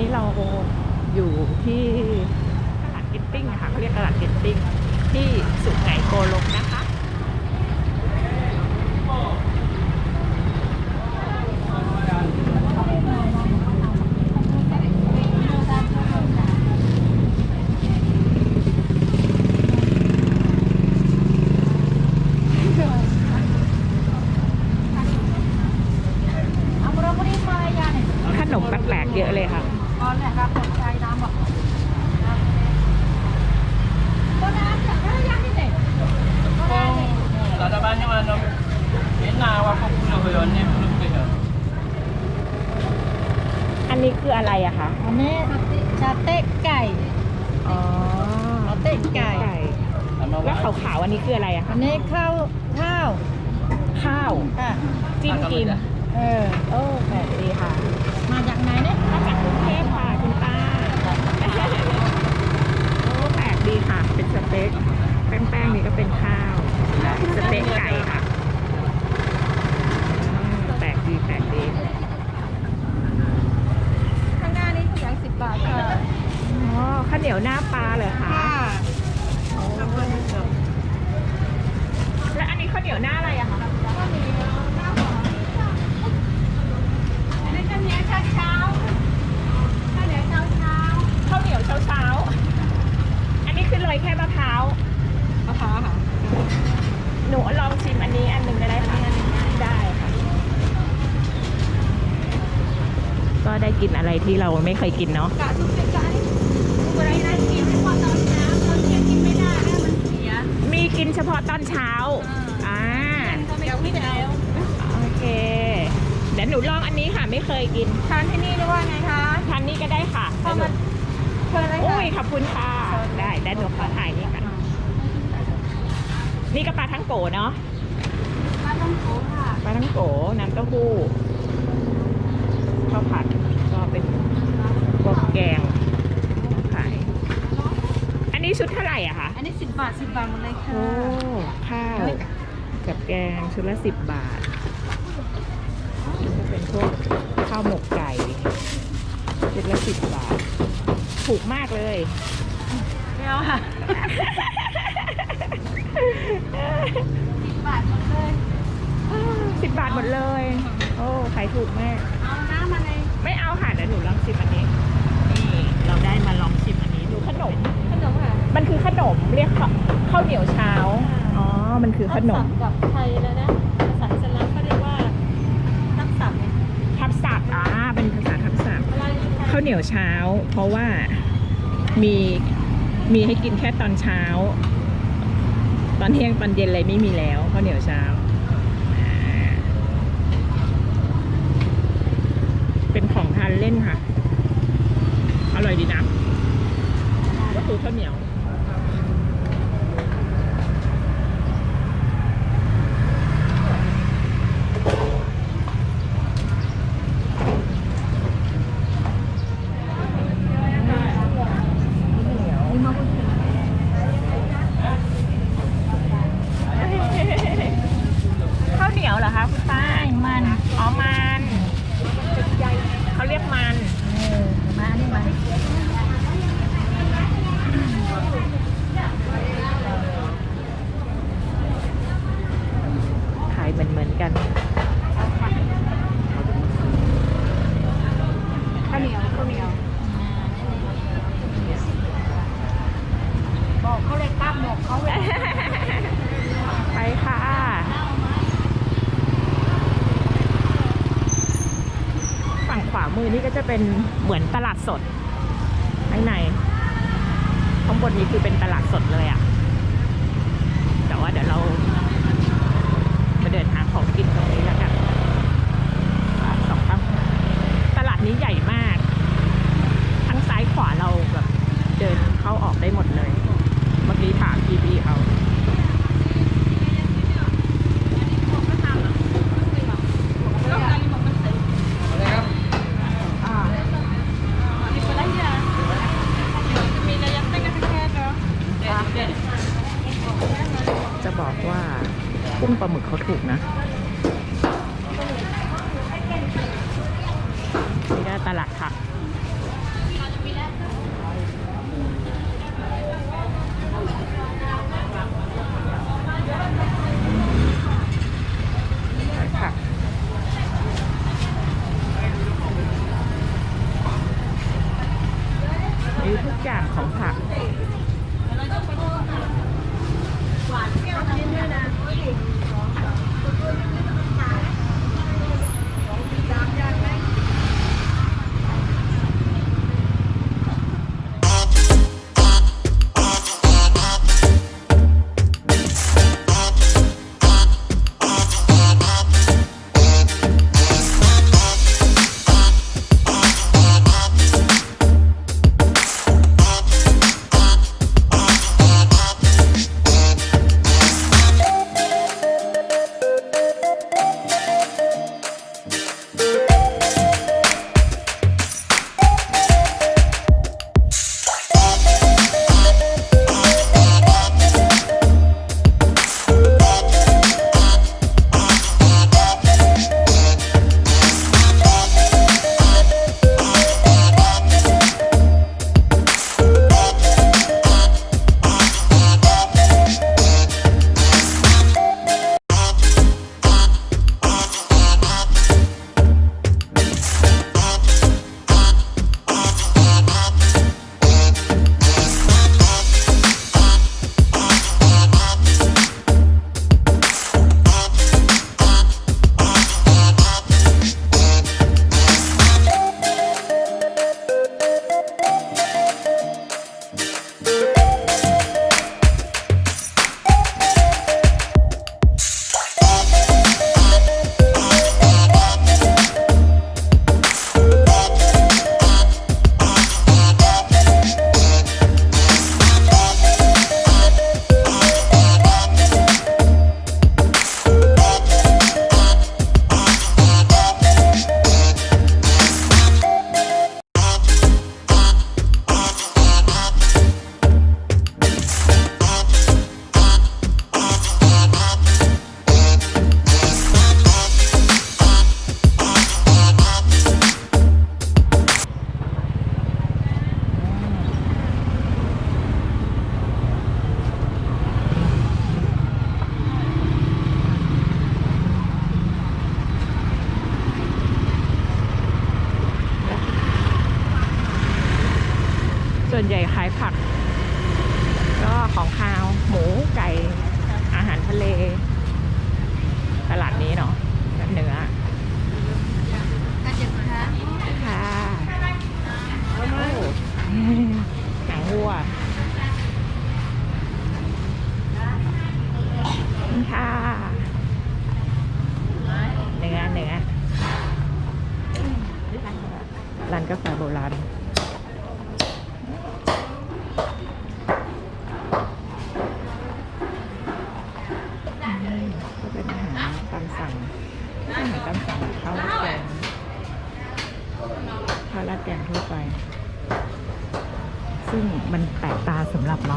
นี้เราอยู่ที่ตลาดเก็ตติ้งค่ะเขาเรียกตลาดเก็ตติ้งที่สุไหงโกลกนะคะขนมแปลกๆเยอะเลยค่ะ Oh, nak rapor cai nama. Kau nak ajak dah yang ni deh. Kau nak ajak. Tak ada banyak mana. Enak apa puluh ya ni puluh ke ya. อันนี้คืออะไรอะคะ Ini sate kai. อ๋อสเต็กไก่ Sama แล้วขาวๆอันนี้คืออะไรอะคะ Ini kau kau. ข้าว Ha. จิ้มกิน เออ โอ้แปลกดีค่ะ มาจากไหนเนี่ยมาจากกรุงเทพค่ะคุณป้า โอ้แปลกดีค่ะ เป็นสเต็กแป้งๆนี่ก็เป็นข้าวและสเต็กไก่ค่ะอืมแปลกดีแปลกดีข้างหน้านี่ถุงยังสิบบาทค่ะ อ๋อข้าวเหนียวหน้าปลาเหรอคะและอันนี้ข้าวเหนียวหน้าอะไรอะคะ ก็มีหน้าหอมอันนี้จะเหนียวเช้าเช้าข้าวเหนียวเช้าเช้า ข้าวเหนียวเช้าๆ อันนี้คือเลยแค่มะพร้าว มะพร้าวค่ะ หนูลองชิมอันนี้อันหนึ่งได้ไหมคะได้ค่ะ ก็ได้กิน อะไรที่เราไม่เคยกินเนาะกะทุกเป็นใจเวลาได้กินไม่พอตอนเช้าตอนเที่ยงกินไม่ได้แม่มันเสียมีกินเฉพาะตอนเช้าอ่าเดี๋ยวไม่ได้แล้วโอเค เดี๋ยวหนูลองอันนี้ค่ะไม่เคยกินทานที่นี่หรือว่าไงคะทานนี้ก็ได้ค่ะพอมาเชิญเลยอุ้ค่ะยขอบคุณค่ะ ได้ได้หนูขอถ่ายนี่กันนี่ก็ปลาทั้งโกเนาะปลาต้องโขค่ะปลาทั้งโกน้ำเต้าหู้ข้าวผัดก็ เป็นพวกแกงขาย อันนี้ชุดเท่าไหร่อะคะ อันนี้สิบบาทสิบบาทหมดเลยค่ะ โอ้ ข้าวกับแกงชุดละสิบบาทก็เป็นพวกข้าวหมกไก่ชุดละสิบบาท ถูกมากเลยไม่เอาค่ะสิบบาทหมดเลยสิบบาทหมดเลย โอ้ขายถูกมาก ค่ะเดี๋ยวหนูลองชิมอันนี้ นี่เราได้มาลองชิมอันนี้ดูขนม ขนมค่ะมันคือขนมเรียกข้าวข้าวเหนียวเช้า อ๋อ มันคือขนม กับไทยแล้วนะ ภาษาอิสลามเขาเรียกว่าทักษะเนี่ยทับศัพท์อ่าเป็นภาษาทับศัพท์อะไรไทยข้าวเหนียวเช้า เพราะว่ามีมีให้กินแค่ตอนเช้า ตอนเที่ยงตอนเย็นอะไรไม่มีแล้วข้าวเหนียวเช้าอ่าเป็นของทานเล่นค่ะ อะไรดีนะก็คือข้าวเหนียว ข้าวเหนียวเหรอคะคุณป้า มัน อ๋อ มันเขาเรียกมัน เออมานี่มา ขายเหมือนเหมือนๆกัน ข้าวเหนียวข้าวเหนียวบอกเขาเลยกล้ามบอกเขาเลย ไปค่ะ ฝั่งขวา มือนี่ก็จะเป็นเหมือนตลาดสดข้างในข้างบนนี้คือเป็นตลาดสดเลยอะ่ะแต่ว่าเดี๋ยวเราเดินหาของกินตรงนี้แล้วกันอ่าสองข้างตลาดนี้ใหญ่มาก ทั้งซ้ายขวาเราแบบเดินเข้าออกได้หมดเลย เมื่อกี้ถามพี่พี่ๆเขา จะบอกว่า เขาถูกนะนี่ได้ตลาดค่ะ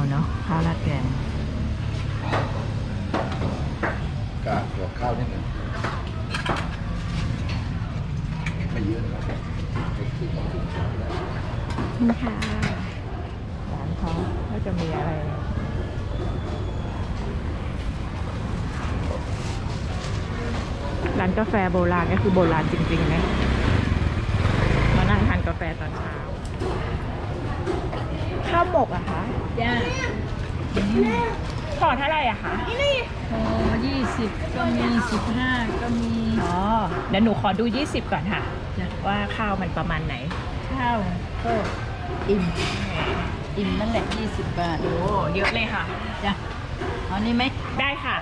เราเนาะข้าวราดแกงกากหัวข้าวนิดหนึ่งไม่เยอะนะครับไม่ครึ่งต่อครึ่งช้อนได้นี่ค่ะร้านเขาก็จะมีอะไรร้านกาแฟโบราณก็คือโบราณจริงๆนะมานั่งทานกาแฟตอนเช้าข้าวหมกอะคะ จ้าห่อเท่าไหร่อะคะโอ้ยี่สิบก็มีสิบห้าก็มี อ๋อเดี๋ยวหนูขอดู 20 ก่อนค่ะ จ้ะ ว่าข้าวมันประมาณไหน ข้าวก็อิ่ม อิ่มนั่นแหละยี่สิบบาทโอ้เยอะเลยค่ะ จ้ะเอานี่ไหมได้ค่ะ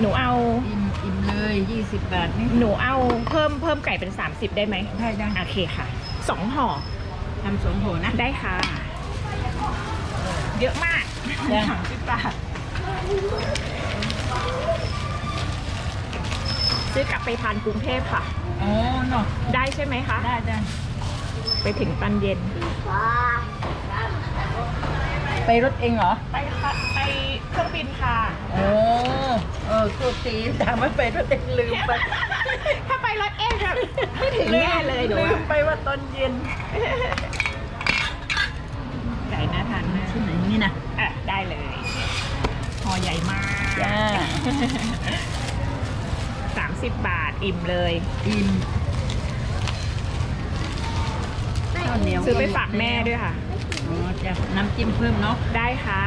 หนูเอา อิ่มอิ่มเลยยี่สิบบาทนี่หนูเอาเพิ่มเพิ่มไก่เป็น 30 ได้ไหมได้ได้โอเคค่ะสองห่อทำสองโหนะ ได้ค่ะ เยอะมากจ้ะสามสิบบาทซื้อกลับไปทานกรุงเทพค่ะ อ๋อเนาะได้ใช่ไหมคะ ได้ได้ไปถึงตอนเย็น ไปรถเองเหรอ ไปค่ะไปเครื่องบินค่ะโอ้เออโทษทีถามว่าไปรถเองลืมไป ถ้าไปรถเองครับไม่ถึงแน่เลยหนูลือะมไปว่าตอนเย็น ไก่น่าทานมาก ที่ไหนนี่นะ อะได้เลย ห่อใหญ่มาก จ้า สามสิบบาทอิ่มเลย อิ่มข้าวเหนียวซื้อไปฝากแม่ด้วยค่ะไอจะน้ำจิ้มเพิ่มเนาะ ได้ค่ะ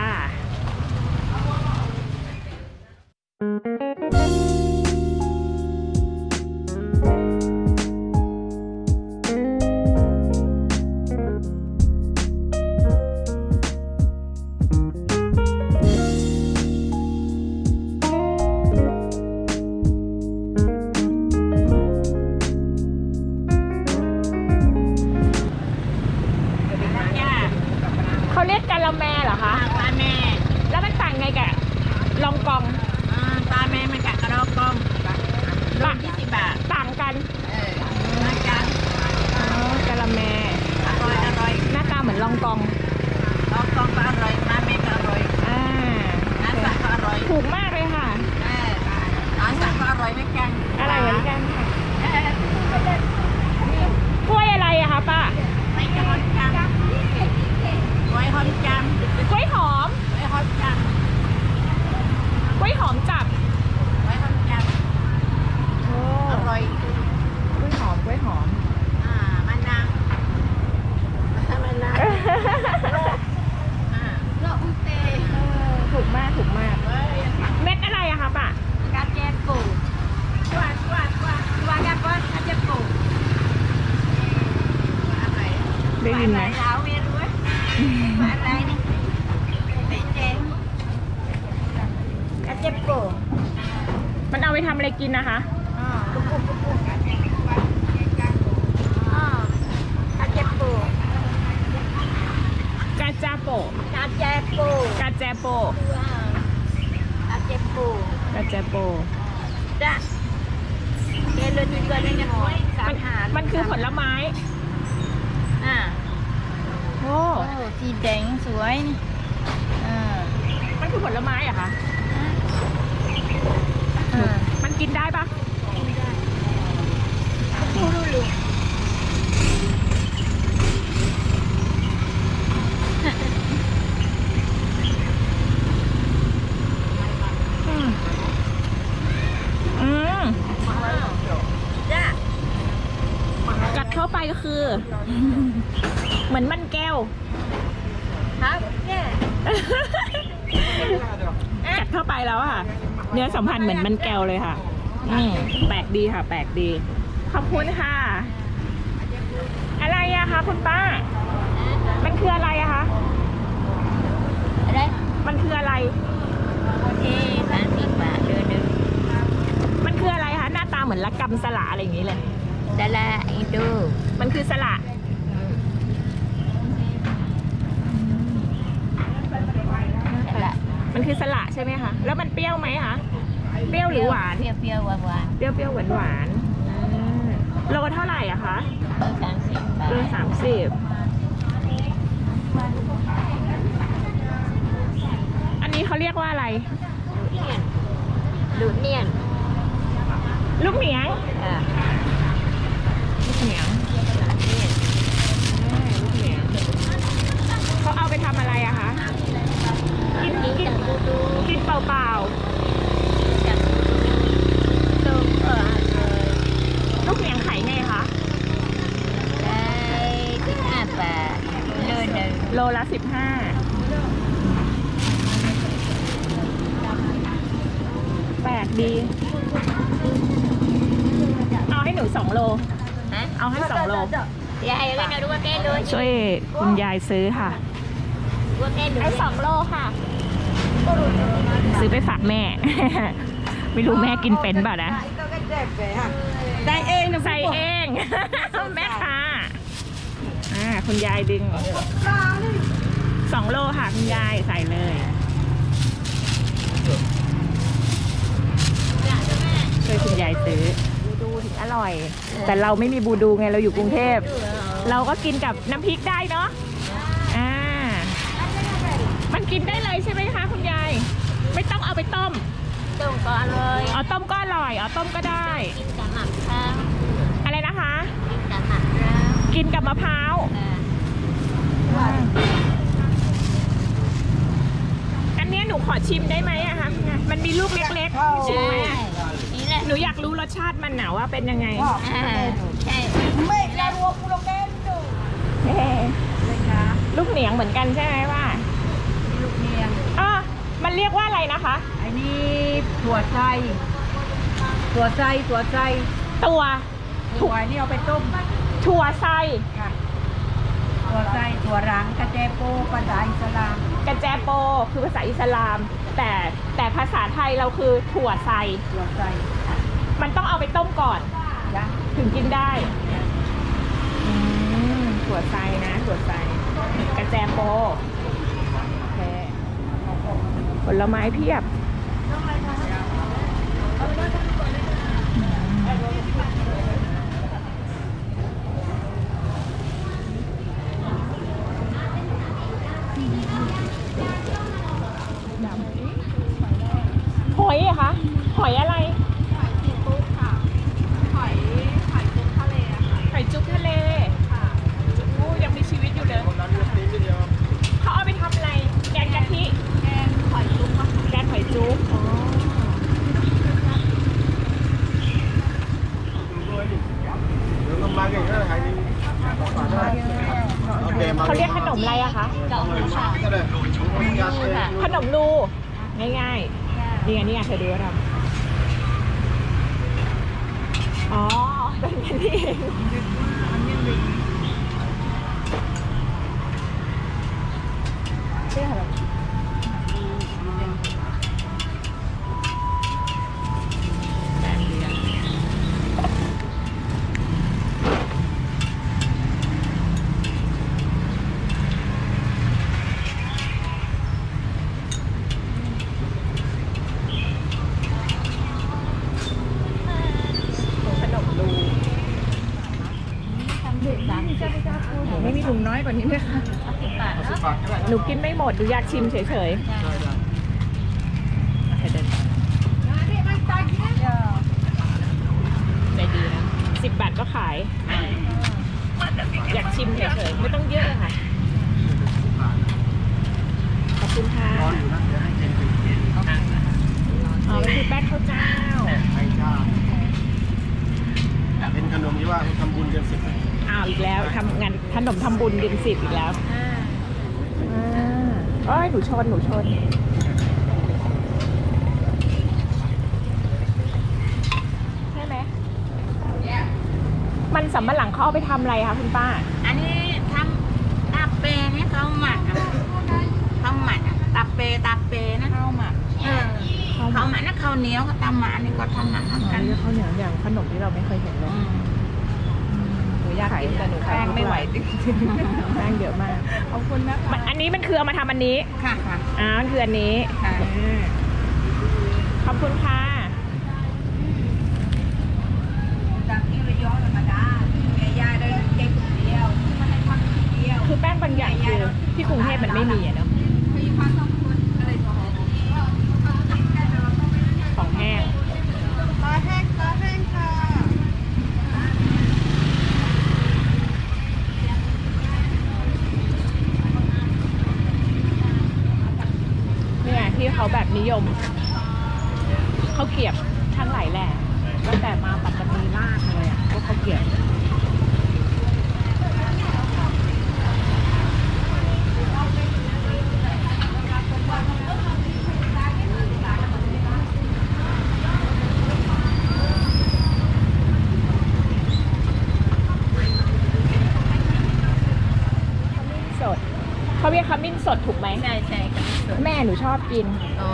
าเรียกกะละแมเหรอคะ ปลาแม่แล้วมันต่างไงกับลองกองอ่าปลาแม่มันกะกระรอกกองโลยี่สิบบาท ต่างกันเออนะจ๊ะอ๋อกะละแมอร่อยอร่อยหน้าตาเหมือนลองกองรอกกองก็อร่อยปลาแม่ก็อร่อยอ่าน้ำสักก็อร่อยถูกมากเลยค่ะ เออน้ำสักก็อร่อยเหมือนกันอะไรเหมือนกันค่ะเออ กล้วยอะไรอะคะป้า ไม่จะฮอนจัง ไว้ฮอนจังกล้วยหอมไว้ฮอนจังกล้วยหอมจับไว้ฮอนจังโอ้อร่อยกล้วยหอมกล้วยหอม อ่ามันนาวมันนาวอ่าโลอุเต ถูกมากถูกมาก เว้ย เม็ดอะไรอะคะป้ากาแจกูกวาดกวาดกวาดกวาดกันก่อนกาแจกูอะไร ได้ยินไหม ลาวเวียนด้วยอะไรนี่เป็นเจงกาแจกู มันเอาไปทำอะไรกินนะคะ อ๋อปุ๊บปุ๊บปุ๊บปุ๊บอ๋อกาแจกู กาจาโปะ กาแจกู กาแจโปะ กาแจกู กาแจโปะ จ้ะเกลือจุดเกลือเนี่ยนะสา มัน มหา มันคือผลไม้ อ่าโอ้โอ้สีแดงสวยนี่อ่ามันคือผลไม้เหรอะคะอ่ามันกินได้ปะคูรูลู อืมอืม จ้ะ กัดเข้าไปก็คือ เหมือนมันแก้ว ครับเนี่ยกัดเข้าไปแล้วอะค่ะ เนื้อสัมผัสเหมือนมันแก้วเลยค่ะอืมแปลกดีค่ะ แปลกดี ขอบคุณค่ะ อะไรอะคะคุณป้า มันคืออะไรอะคะอะไรมันคืออะไรเอ๊ะสามสิบบาทเดินเดินมันคืออะไรคะหน้าตาเหมือนละกำสละอะไรอย่างนี้เลยดาราอินโดมันคือสละ ดารา มันคือสละใช่ไหมคะแล้วมันเปรี้ยวไหมคะเปรี้ยวหรือหวานเปรี้ยวเปรี้ยวหวานหวานเปรี้ยวเปรี้ยวหวานหวานๆอืมโลเท่าไหร่อะคะเออสามสิบบาทโลสามสิบอันนี้เขาเรียกว่าอะไรดูเนียนลูกเหนียง อ่า ลูกเหนียงอ่าลูกเหนียงเขาเอาไปทำอะไรอะคะ กิน กิน กิน กับดูดู กินเปล่า กับดูเออเลย ๆ ลูกเหนียงไข่ไงคะ ได้สิบห้าบาทเดินเดิน โลละสิบห้า แปลกดี เอาให้หนูสองโล ฮะ เอาให้สองโล ยายก็จะรู้ว่าแกดู ช่วยคุณยายซื้อค่ะว่าแกดูเอาสองโลค่ะ ซื้อไปฝากแม่ ไม่รู้แม่กินเป็นเปล่านะได้เองนะใส่เอง แม่ค้าอ่าคุณยายดึงสองโลค่ะคุณยายใส่เลยช่วยคุณยายซื้อบูดูถึงอร่อย แต่เราไม่มีบูดูไงเราอยู่กรุงเทพ เราก็กินกับน้ำพริกได้เนาะอ่ามันกินได้เลยใช่ไหมคะคุณยาย ไม่ต้องเอาไปต้ม ต้มก็อร่อยอ๋อต้มก็อร่อยอ๋อต้มก็ได้ กินกับหมักข้าวอะไรนะคะ กินกับหมักข้าวกินกับมะพร้าวอ่าอันเนี้ยหนูขอชิมได้ไหมอะคะคุณยายมันมีลูกเล็กๆชิมไหมอะนี่แหละหนูอยากรู้รสชาติมันหนาว่าเป็นยังไงอ่าใช่เฮ้ลูก เหเหนียงเหมือนกันใช่ไหมว่าลูกเนียงอะมันเรียกว่าอะไรนะคะ ไอ้นี่ถั่วไส้ถั่วไส้ถั่วไส้ตัวถั่วนี่เอาไปต้มถั่วไซค่ะถั่วไส้ถั่วรังกระเจโปภาษาอิสลาม กระแจโปคือภาษาอิสลาม แต่แต่ภาษาไทยเราคือถั่วไซถั่วไส้มันต้องเอาไปต้มก่อนจ้ะถึงกินได้อืม ถั่วไซนะถั่วไซกระแจโปโอเคผลไม้เพียบ หอยเหรอะคะ หอยอะไร หอยซีฟู้ดค่ะ หอยไข่จุ๊บทะเลไข่จุ๊บทะเลค่ะอู้ยังมีชีวิตอยู่เลยเขาเอาไปทำอะไร แกงกะทิ แกงหอยจุ๊บแกงหอยจุ๊บอ๋อเขาเรียกขนมอะไรอะคะ ขนมลู ง่ายๆ นี่ไงนี่ไงเธอดูว่าทำ อ๋อเป็นแค่นี้เองเรียกอะไรแกงเลียงขนมลู ไม่มีถุงน้อยกว่านี้ไหมคะหนู กินไม่หมดหนูอยากชิมเฉยๆโอเคเดินใจดีนะสิบบาทก็ขาย อยากชิมเฉยๆ ไม่ต้องเยอะค่ะ ขอบคุณค่ะอ๋อมันคือแป้งข้าวเจ้า เป็นขนมที่ว่าทำบุญเดือนสิบ อ้าวอีกแล้วทำงานขนมทำบุญเดือนสิบอีกแล้วอ่าเอ้ยห นูชนหนูชนใช่ไหมมันสำมะหลังเขาเอาไปทำอะไรคะคุณป้า อันนี้ทำตาเปเนี่ยเขาหมักอะเขาหมักอะตาเปตาเปนะเขาหมักเออเขาหมักนะข้าวเหนียวกับตาหมาอันนี้ก็ทำหมักอ๋อทำกันนี่ข้าวเหนียวอย่างขนมที่เราไม่เคยเห็นเลย อืมหนู อยากกินแต่หนูแป้งไม่ไหวจริงๆแป้งเยอะมากขอบคุณนะมันอันนี้มันคือเอามาทำอันนี้ ค่ะค่ะอ่ามันคืออันนี้ ค่ะอ่าขอบคุณค่ะจากที่ระยองธรรมดาแม่ยายได้เด็กคนเดียวมาให้พักคนเดียว คือแป้งบางอย่างคือที่กรุงเทพมันไม่มีอะเนาะ มีพักสองคนก็เลยบอก ของแห้ง ปลาแห้งปลาแห้งค่ะ เนี่ย ที่เขาแบบนิยมเขาเกรียบทั้งหลายแหล่ตั้งแต่มาปัตตานีมากเลยอะพวกเขาเกรียบสดเขาเรียกขมิ้นสดถูกไหมใช่ใช่ หนูชอบกิน อ๋อ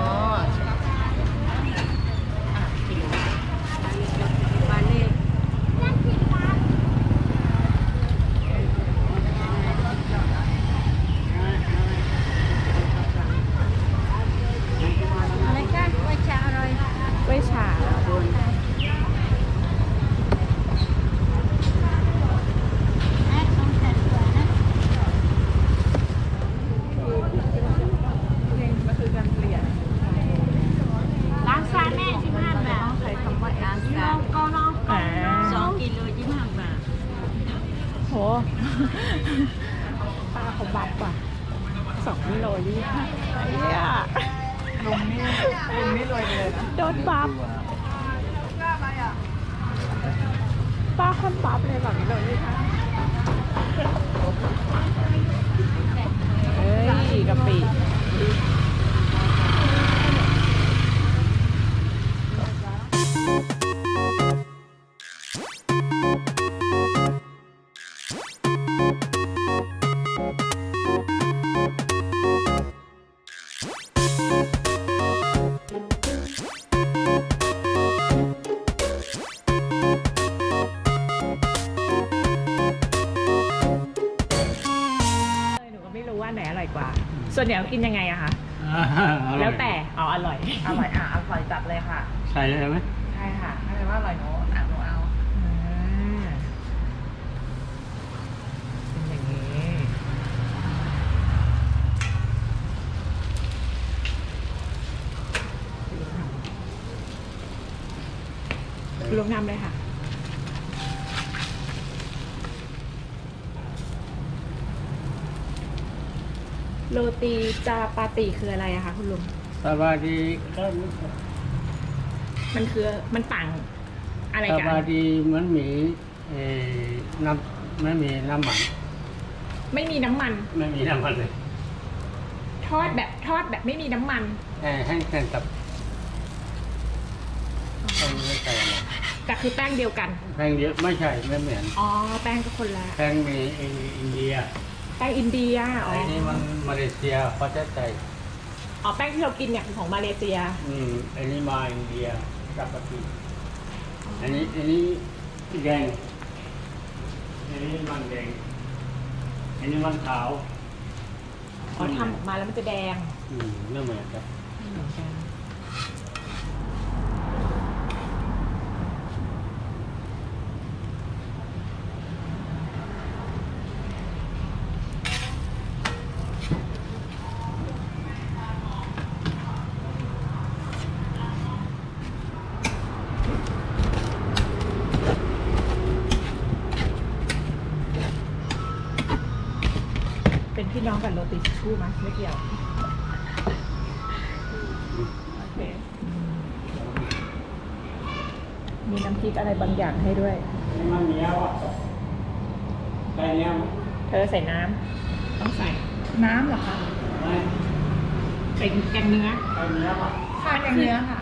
ว่าส่วนใหญ่กินยังไงอะคะแล้วแต่อ๋ออร่อยอร่อยอะอร่อยจัดเลยค่ะ ใส่เลยไหมใช่ค่ะถ้าเลยว่าอร่อยหนูอะหนูเอาอ่าเป็นอย่างนี้ลงน้ำเลยค่ะ โรตีจาปาติคืออะไรอะคะคุณลุง สวัสดีครับมันคือมันต่างอะไรสกัน วัสดีมันมีเอ่อน้ำไม่มีน้ำมันไม่มีน้ำมัน ไม่มีน้ำมันเลยทอดแบบทอดแบบไม่มีน้ำมันแห้งแห้งแห้งกับแห้งไม่ใส่อะไรแต่คือแป้งเดียวกัน แห้งเยอะไม่ใช่ไม่เหมือนอ๋อ แป้งก็คนละ แห้งมีอินเดียแป้งอินเดียอ๋อไอ้นี่มันมาเลเซียเขาจะใส่อ๋อแป้งที่เรากินเนี่ยคือของมาเลเซียอืมอันนี้มาอินเดียกับปฏิอันนี้อันนี้แดงอันนี้มันแดงอันนี้มันขาวอ๋อทำออกมาแล้วมันจะแดงอืมไม่เหมือนกัน ไม่เหมือนกัน เป็นพี่น้องกับโรตีทิชชู่ไหมไม่เกี่ยวโอเคมีน้ำพริกอะไรบางอย่างให้ด้วย มันเหนียวอะใส่เนี้ยมั้ยเธอใส่น้ำต้องใส่น้ำเหรอคะไม่ใส่แกงเนื้อใส่เนี้ยป่ะค่ะอย่างเนื้อค่ะ